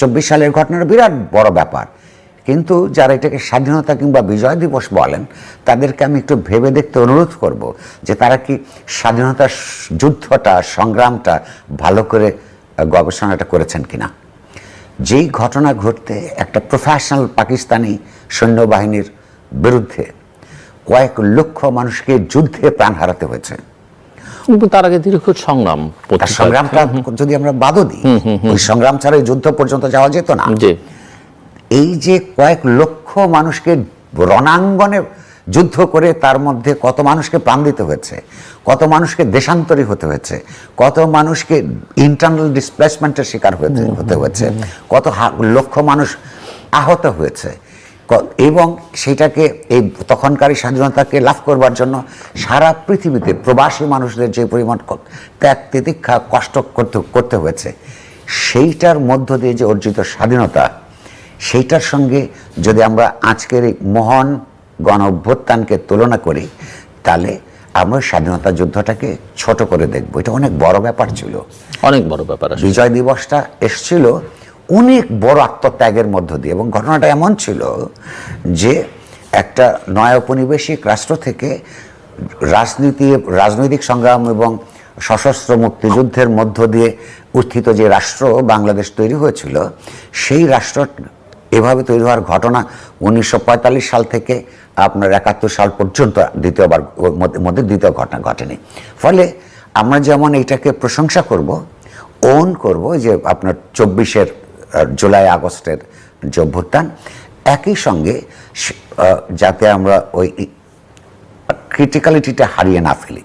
চব্বিশ সালের ঘটনাটা বিরাট বড় ব্যাপার। কিন্তু যারা এটাকে স্বাধীনতা কিংবা বিজয় দিবস বলেন, তাদেরকে আমি একটু ভেবে দেখতে অনুরোধ করব যে তারা কি স্বাধীনতার যুদ্ধটা, সংগ্রামটা ভালো করে গবেষণাটা করেছেন কিনা। যেই ঘটনা ঘটতে একটা প্রফেশনাল পাকিস্তানি সৈন্যবাহিনীর বিরুদ্ধে কয়েক লক্ষ মানুষকে যুদ্ধে প্রাণ হারাতে হয়েছে। কিন্তু তার আগে দীর্ঘ সংগ্রাম সংগ্রামটা যদি আমরা বাদও দিই ওই সংগ্রাম ছাড়া যুদ্ধ পর্যন্ত যাওয়া যেত না। এই যে কয়েক লক্ষ মানুষকে রণাঙ্গনে যুদ্ধ করে তার মধ্যে কত মানুষকে প্রাণ দিতে হয়েছে কত মানুষকে দেশান্তরী হতে হয়েছে কত মানুষকে ইন্টারনাল ডিসপ্লেসমেন্টের শিকার হতে হতে হয়েছে কত লক্ষ মানুষ আহত হয়েছে এবং সেটাকে এই তখনকার স্বাধীনতাকে লাভ করবার জন্য সারা পৃথিবীতে প্রবাসী মানুষদের যে পরিমাণ ত্যাগ তিতিক্ষা কষ্ট করতে করতে হয়েছে সেইটার মধ্য দিয়ে যে অর্জিত স্বাধীনতা সেইটার সঙ্গে যদি আমরা আজকের এই মহান গণ অভ্যুত্থানকে তুলনা করি তাহলে আমরা স্বাধীনতা যুদ্ধটাকে ছোট করে দেখব। এটা অনেক বড় ব্যাপার ছিল। অনেক বড় ব্যাপার বিজয় দিবসটা এসছিল অনেক বড় আত্মত্যাগের মধ্য দিয়ে। এবং ঘটনাটা এমন ছিল যে একটা নয় ঔপনিবেশিক রাষ্ট্র থেকে রাজনীতি, রাজনৈতিক সংগ্রাম এবং সশস্ত্র মুক্তিযুদ্ধের মধ্য দিয়ে উত্থিত যে রাষ্ট্র বাংলাদেশ তৈরি হয়েছিল, সেই রাষ্ট্র এভাবে তৈরি হওয়ার ঘটনা উনিশশো পঁয়তাল্লিশ সাল থেকে আপনার একাত্তর সাল পর্যন্ত দ্বিতীয়বার মধ্যে দ্বিতীয় ঘটনা ঘটেনি। ফলে আমরা যেমন এইটাকে প্রশংসা করব ওন করব যে আপনার চব্বিশের জুলাই আগস্টের যে অভ্যুত্থান একই সঙ্গে যাতে আমরা ওই ক্রিটিক্যালিটিটা হারিয়ে না ফেলি।